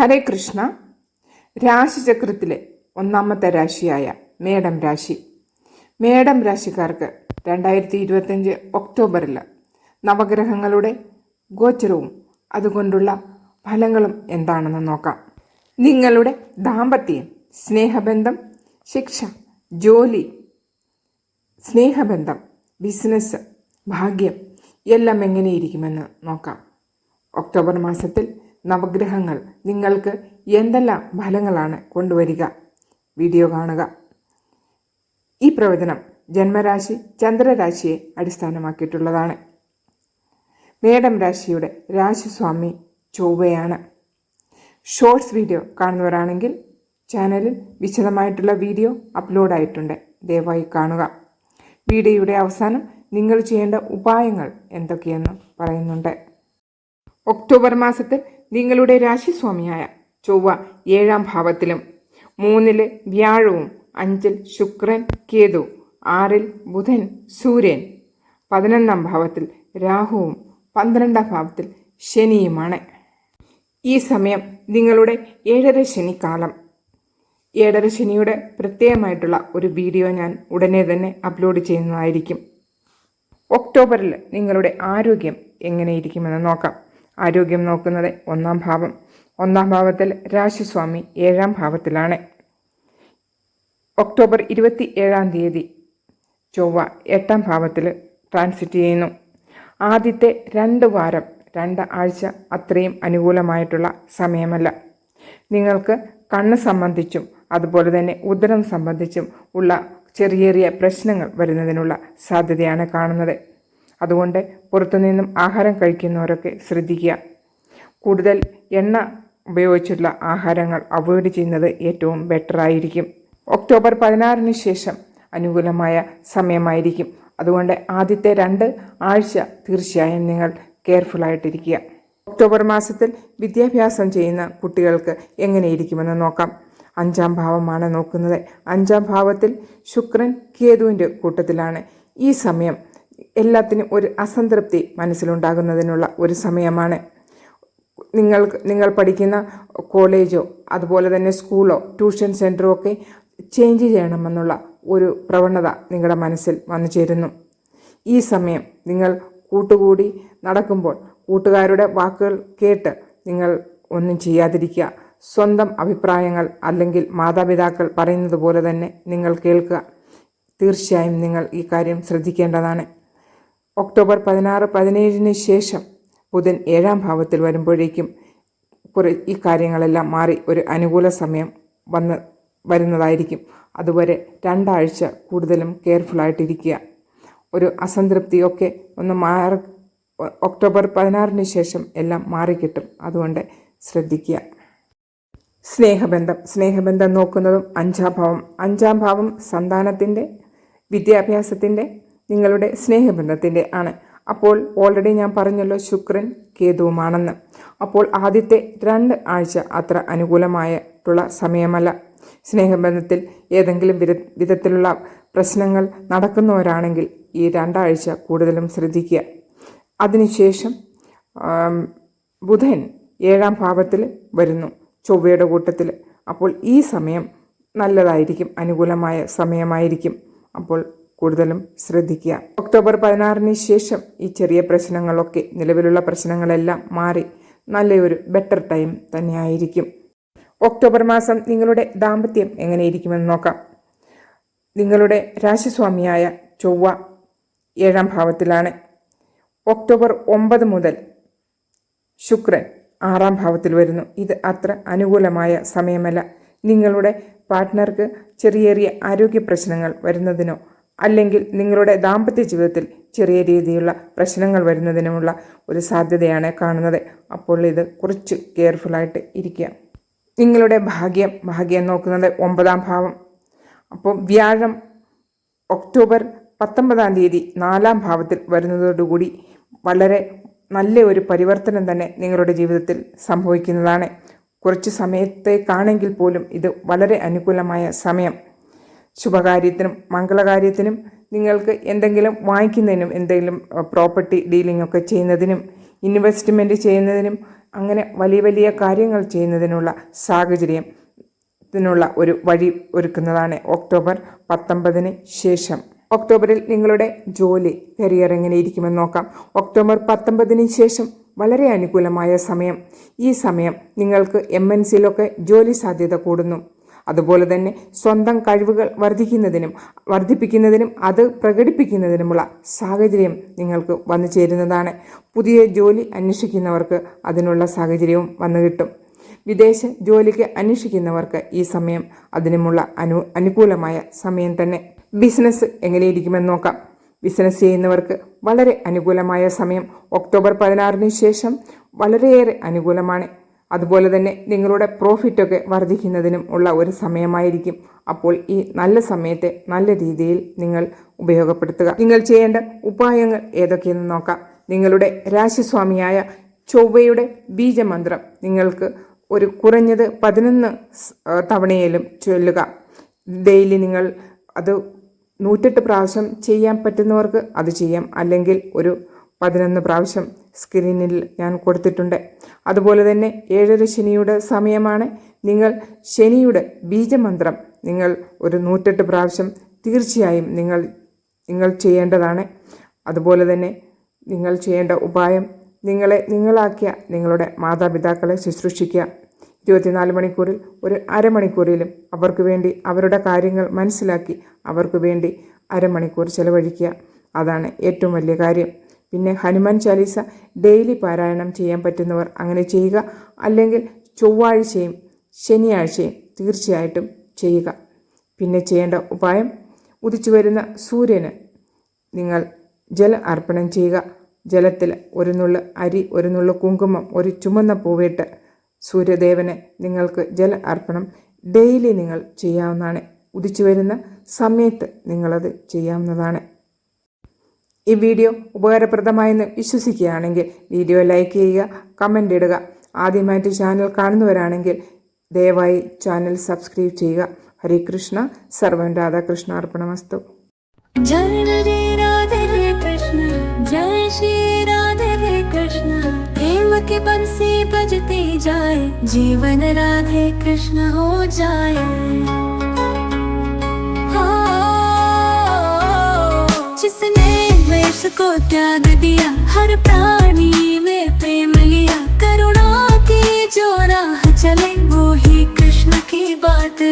ഹരേ കൃഷ്ണ. രാശിചക്രത്തിലെ ഒന്നാമത്തെ രാശിയായ മേടം രാശി. മേടം രാശിക്കാർക്ക് രണ്ടായിരത്തി ഇരുപത്തഞ്ച് ഒക്ടോബറിൽ നവഗ്രഹങ്ങളുടെ ഗോചരവും അതുകൊണ്ടുള്ള ഫലങ്ങളും എന്താണെന്ന് നോക്കാം. നിങ്ങളുടെ ദാമ്പത്യം സ്നേഹബന്ധം ശിക്ഷ ജോലി സ്നേഹബന്ധം ബിസിനസ് ഭാഗ്യം എല്ലാം എങ്ങനെയിരിക്കുമെന്ന് നോക്കാം. ഒക്ടോബർ മാസത്തിൽ നവഗ്രഹങ്ങൾ നിങ്ങൾക്ക് എന്തെല്ലാം ഫലങ്ങളാണ് കൊണ്ടുവരിക? വീഡിയോ കാണുക. ഈ പ്രവചനം ജന്മരാശി ചന്ദ്രരാശിയെ അടിസ്ഥാനമാക്കിയിട്ടുള്ളതാണ്. മേടം രാശിയുടെ രാശിസ്വാമി ചൊവ്വയാണ്. ഷോർട്സ് വീഡിയോ കാണുന്നവരാണെങ്കിൽ ചാനലിൽ വിശദമായിട്ടുള്ള വീഡിയോ അപ്ലോഡ് ആയിട്ടുണ്ട് ദയവായി കാണുക. വീഡിയോയുടെ അവസാനം നിങ്ങൾ ചെയ്യേണ്ട ഉപായങ്ങൾ എന്തൊക്കെയെന്ന് പറയുന്നുണ്ട്. ഒക്ടോബർ മാസത്തിൽ നിങ്ങളുടെ രാശിസ്വാമിയായ ചൊവ്വ ഏഴാം ഭാവത്തിലും മൂന്നിൽ വ്യാഴവും അഞ്ചിൽ ശുക്രൻ കേതു ആറിൽ ബുധൻ സൂര്യൻ പതിനൊന്നാം ഭാവത്തിൽ രാഹുവും പന്ത്രണ്ടാം ഭാവത്തിൽ ശനിയുമാണ്. ഈ സമയം നിങ്ങളുടെ ഏഴര ശനിക്കാലം. ഏഴര ശനിയുടെ പ്രത്യേകമായിട്ടുള്ള ഒരു വീഡിയോ ഞാൻ ഉടനെ തന്നെ അപ്ലോഡ് ചെയ്യുന്നതായിരിക്കും. ഒക്ടോബറിൽ നിങ്ങളുടെ ആരോഗ്യം എങ്ങനെയിരിക്കുമെന്ന് നോക്കാം. ആരോഗ്യം നോക്കുന്നത് ഒന്നാം ഭാവം. ഒന്നാം ഭാവത്തിൽ രാശിസ്വാമി ഏഴാം ഭാവത്തിലാണ്. ഒക്ടോബർ ഇരുപത്തി ഏഴാം തീയതി ചൊവ്വ എട്ടാം ഭാവത്തിൽ ട്രാൻസിറ്റ് ചെയ്യുന്നു. ആദ്യത്തെ രണ്ട് വാരം രണ്ട് ആഴ്ച അത്രയും അനുകൂലമായിട്ടുള്ള സമയമല്ല. നിങ്ങൾക്ക് കണ്ണ് സംബന്ധിച്ചും അതുപോലെ തന്നെ ഉദരം സംബന്ധിച്ചും ഉള്ള ചെറിയ ചെറിയ പ്രശ്നങ്ങൾ വരുന്നതിനുള്ള സാധ്യതയാണ് കാണുന്നത്. അതുകൊണ്ട് പുറത്തുനിന്നും ആഹാരം കഴിക്കുന്നവരൊക്കെ ശ്രദ്ധിക്കുക. കൂടുതൽ എണ്ണ ഉപയോഗിച്ചുള്ള ആഹാരങ്ങൾ അവോയ്ഡ് ചെയ്യുന്നത് ഏറ്റവും ബെറ്റർ ആയിരിക്കും. ഒക്ടോബർ പതിനാറിന് ശേഷം അനുകൂലമായ സമയമായിരിക്കും. അതുകൊണ്ട് ആദ്യത്തെ രണ്ട് ആഴ്ച തീർച്ചയായും നിങ്ങൾ കെയർഫുള്ളായിട്ടിരിക്കുക ഒക്ടോബർ മാസത്തിൽ വിദ്യാഭ്യാസം ചെയ്യുന്ന കുട്ടികൾക്ക് എങ്ങനെയിരിക്കുമെന്ന് നോക്കാം. അഞ്ചാം ഭാവമാണ് നോക്കുന്നത്. അഞ്ചാം ഭാവത്തിൽ ശുക്രൻ കേതുവിന്റെ കൂട്ടത്തിലാണ്. ഈ സമയം എല്ലാത്തിനും ഒരു അസംതൃപ്തി മനസ്സിലുണ്ടാകുന്നതിനുള്ള ഒരു സമയമാണ്. നിങ്ങൾ നിങ്ങൾ പഠിക്കുന്ന കോളേജോ അതുപോലെ തന്നെ സ്കൂളോ ട്യൂഷൻ സെന്ററോ ഒക്കെ ചേഞ്ച് ചെയ്യണമെന്നുള്ള ഒരു പ്രവണത നിങ്ങളുടെ മനസ്സിൽ വന്നു ചേരുന്നു. ഈ സമയം നിങ്ങൾ കൂട്ടുകൂടി നടക്കുമ്പോൾ കൂട്ടുകാരുടെ വാക്കുകൾ കേട്ട് നിങ്ങൾ ഒന്നും ചെയ്യാതിരിക്കുക. സ്വന്തം അഭിപ്രായങ്ങൾ അല്ലെങ്കിൽ മാതാപിതാക്കൾ പറയുന്നത് പോലെ തന്നെ നിങ്ങൾ കേൾക്കുക. തീർച്ചയായും നിങ്ങൾ ഈ കാര്യം ശ്രദ്ധിക്കേണ്ടതാണ്. ഒക്ടോബർ പതിനാറ് പതിനേഴിന് ശേഷം ബുധൻ ഏഴാം ഭാവത്തിൽ വരുമ്പോഴേക്കും കുറേ ഈ കാര്യങ്ങളെല്ലാം മാറി ഒരു അനുകൂല സമയം വന്ന് വരുന്നതായിരിക്കും. അതുവരെ രണ്ടാഴ്ച കൂടുതലും കെയർഫുള്ളായിട്ടിരിക്കുക. ഒരു അസംതൃപ്തിയൊക്കെ ഒന്ന് മാറി ഒക്ടോബർ പതിനാറിന് ശേഷം എല്ലാം മാറിക്കിട്ടും. അതുകൊണ്ട് ശ്രദ്ധിക്കുക. സ്നേഹബന്ധം. സ്നേഹബന്ധം നോക്കുന്നതും അഞ്ചാം ഭാവം. അഞ്ചാം ഭാവം സന്താനത്തിന്റെ വിദ്യാഭ്യാസത്തിന്റെ നിങ്ങളുടെ സ്നേഹബന്ധത്തിന്റെ ആണ്. അപ്പോൾ ഓൾറെഡി ഞാൻ പറഞ്ഞല്ലോ ശുക്രൻ കേതുവുമാണെന്ന്. അപ്പോൾ ആദ്യത്തെ രണ്ട് ആഴ്ച അത്ര അനുകൂലമായിട്ടുള്ള സമയമല്ല. സ്നേഹബന്ധത്തിൽ ഏതെങ്കിലും വിധ വിധത്തിലുള്ള പ്രശ്നങ്ങൾ നടക്കുന്നവരാണെങ്കിൽ ഈ രണ്ടാഴ്ച കൂടുതലും ശ്രദ്ധിക്കുക. അതിനുശേഷം ബുധൻ ഏഴാം ഭാവത്തിൽ വരുന്നു ചൊവ്വയുടെ കൂട്ടത്തിൽ. അപ്പോൾ ഈ സമയം നല്ലതായിരിക്കും അനുകൂലമായ സമയമായിരിക്കും. അപ്പോൾ കൂടുതലും ശ്രദ്ധിക്കുക. ഒക്ടോബർ പതിനാറിന് ശേഷം ഈ ചെറിയ പ്രശ്നങ്ങളൊക്കെ നിലവിലുള്ള പ്രശ്നങ്ങളെല്ലാം മാറി നല്ലൊരു ബെറ്റർ ടൈം തന്നെയായിരിക്കും. ഒക്ടോബർ മാസം നിങ്ങളുടെ ദാമ്പത്യം എങ്ങനെയിരിക്കുമെന്ന് നോക്കാം. നിങ്ങളുടെ രാശിസ്വാമിയായ ചൊവ്വ ഏഴാം ഭാവത്തിലാണ്. ഒക്ടോബർ ഒമ്പത് മുതൽ ശുക്രൻ ആറാം ഭാവത്തിൽ വരുന്നു. ഇത് അത്ര അനുകൂലമായ സമയമല്ല. നിങ്ങളുടെ പാർട്ട്ണർക്ക് ചെറിയ ചെറിയ ആരോഗ്യ പ്രശ്നങ്ങൾ വരുന്നതിനോ അല്ലെങ്കിൽ നിങ്ങളുടെ ദാമ്പത്യ ജീവിതത്തിൽ ചെറിയ രീതിയിലുള്ള പ്രശ്നങ്ങൾ വരുന്നതിനുമുള്ള ഒരു സാധ്യതയാണ് കാണുന്നത്. അപ്പോൾ ഇത് കുറച്ച് കെയർഫുള്ളായിട്ട് ഇരിക്കുക. നിങ്ങളുടെ ഭാഗ്യം ഭാഗ്യം നോക്കുന്നത് ഒമ്പതാം ഭാവം. അപ്പോൾ വ്യാഴം ഒക്ടോബർ പത്തൊമ്പതാം തീയതി നാലാം ഭാവത്തിൽ വരുന്നതോടുകൂടി വളരെ നല്ല ഒരു പരിവർത്തനം തന്നെ നിങ്ങളുടെ ജീവിതത്തിൽ സംഭവിക്കുന്നതാണ്. കുറച്ച് സമയത്തേക്കാണെങ്കിൽ പോലും ഇത് വളരെ അനുകൂലമായ സമയം. ശുഭകാര്യത്തിനും മംഗളകാര്യത്തിനും നിങ്ങൾക്ക് എന്തെങ്കിലും വാങ്ങിക്കുന്നതിനും എന്തെങ്കിലും പ്രോപ്പർട്ടി ഡീലിംഗ് ഒക്കെ ചെയ്യുന്നതിനും ഇൻവെസ്റ്റ്മെന്റ് ചെയ്യുന്നതിനും അങ്ങനെ വലിയ വലിയ കാര്യങ്ങൾ ചെയ്യുന്നതിനുള്ള സാഹചര്യം ത്തിനുള്ള ഒരു വഴി ഒരുക്കുന്നതാണ് ഒക്ടോബർ പത്തൊമ്പതിന് ശേഷം. ഒക്ടോബറിൽ നിങ്ങളുടെ ജോലി കരിയർ എങ്ങനെ ഇരിക്കുമെന്ന് നോക്കാം. ഒക്ടോബർ പത്തൊമ്പതിന് ശേഷം വളരെ അനുകൂലമായ സമയം. ഈ സമയം നിങ്ങൾക്ക് എം എൻ സിയിലൊക്കെ ജോലി സാധ്യത കൂടുന്നു. അതുപോലെ തന്നെ സ്വന്തം കഴിവുകൾ വർദ്ധിക്കുന്നതിനും വർദ്ധിപ്പിക്കുന്നതിനും അത് പ്രകടിപ്പിക്കുന്നതിനുമുള്ള സാഹചര്യം നിങ്ങൾക്ക് വന്നു ചേരുന്നതാണ്. പുതിയ ജോലി അന്വേഷിക്കുന്നവർക്ക് അതിനുള്ള സാഹചര്യവും വന്നു കിട്ടും. വിദേശ ജോലിക്ക് അന്വേഷിക്കുന്നവർക്ക് ഈ സമയം അതിനുമുള്ള അനു അനുകൂലമായ സമയം തന്നെ. ബിസിനസ് എങ്ങനെയിരിക്കുമെന്ന് നോക്കാം. ബിസിനസ് ചെയ്യുന്നവർക്ക് വളരെ അനുകൂലമായ സമയം. ഒക്ടോബർ പതിനാറിന് ശേഷം വളരെയേറെ അനുകൂലമാണ്. അതുപോലെ തന്നെ നിങ്ങളുടെ പ്രോഫിറ്റൊക്കെ വർദ്ധിക്കുന്നതിനും ഉള്ള ഒരു സമയമായിരിക്കും. അപ്പോൾ ഈ നല്ല സമയത്തെ നല്ല രീതിയിൽ നിങ്ങൾ ഉപയോഗപ്പെടുത്തുക. നിങ്ങൾ ചെയ്യേണ്ട ഉപായങ്ങൾ ഏതൊക്കെയെന്ന് നോക്കാം. നിങ്ങളുടെ രാശിസ്വാമിയായ ചൊവ്വയുടെ ബീജമന്ത്രം നിങ്ങൾക്ക് ഒരു കുറഞ്ഞത് പതിനൊന്ന് തവണയിലും ചൊല്ലുക. ഡെയിലി നിങ്ങൾ അത് നൂറ്റെട്ട് പ്രാവശ്യം ചെയ്യാൻ പറ്റുന്നവർക്ക് അത് ചെയ്യാം. അല്ലെങ്കിൽ ഒരു പതിനൊന്ന് പ്രാവശ്യം സ്ക്രീനിൽ ഞാൻ കൊടുത്തിട്ടുണ്ട്. അതുപോലെ തന്നെ ഏഴര ശനിയുടെ സമയമാണ്. നിങ്ങൾ ശനിയുടെ ബീജമന്ത്രം നിങ്ങൾ ഒരു നൂറ്റെട്ട് പ്രാവശ്യം തീർച്ചയായും നിങ്ങൾ നിങ്ങൾ ചെയ്യേണ്ടതാണ്. അതുപോലെ തന്നെ നിങ്ങൾ ചെയ്യേണ്ട ഉപായം നിങ്ങളെ നിങ്ങളാക്കിയ നിങ്ങളുടെ മാതാപിതാക്കളെ ശുശ്രൂഷിക്കുക. ഇരുപത്തിനാല് മണിക്കൂറിൽ ഒരു അരമണിക്കൂറിലും അവർക്ക് വേണ്ടി അവരുടെ കാര്യങ്ങൾ മനസ്സിലാക്കി അവർക്ക് വേണ്ടി അരമണിക്കൂർ ചെലവഴിക്കുക. അതാണ് ഏറ്റവും വലിയ കാര്യം. പിന്നെ ഹനുമാൻ ചാലീസ ഡെയിലി പാരായണം ചെയ്യാൻ പറ്റുന്നവർ അങ്ങനെ ചെയ്യുക. അല്ലെങ്കിൽ ചൊവ്വാഴ്ചയും ശനിയാഴ്ചയും തീർച്ചയായിട്ടും ചെയ്യുക. പിന്നെ ചെയ്യേണ്ട ഉപായം ഉദിച്ചു വരുന്ന സൂര്യന് നിങ്ങൾ ജല അർപ്പണം ചെയ്യുക. ജലത്തിൽ ഒരു നുള്ള് അരി ഒരു നുള്ള് കുങ്കുമം ഒരു ചുമന്ന പൂവിട്ട് സൂര്യദേവന് നിങ്ങൾക്ക് ജല അർപ്പണം ഡെയിലി നിങ്ങൾ ചെയ്യാവുന്നതാണ്. ഉദിച്ചു വരുന്ന സമയത്ത് നിങ്ങളത് ചെയ്യാവുന്നതാണ്. ഈ വീഡിയോ ഉപകാരപ്രദമായെന്ന് വിശ്വസിക്കുകയാണെങ്കിൽ വീഡിയോ ലൈക്ക് ചെയ്യുക കമൻ്റ് ഇടുക ആദ്യമായിട്ട് ചാനൽ കാണുന്നവരാണെങ്കിൽ ദയവായി ചാനൽ സബ്സ്ക്രൈബ് ചെയ്യുക ഹരേ കൃഷ്ണ സർവൻ രാധാകൃഷ്ണ അർപ്പണമസ്തു जय राधे राधे कृष्ण जय श्री राधे कृष्ण प्रेम के बंसी बजते जाए जीवन राधे कृष्ण हो जाए वेश को त्याग दिया, हर प्राणी में प्रेम लिया। करुणा की जो राह चले, वो ही कृष्ण की बात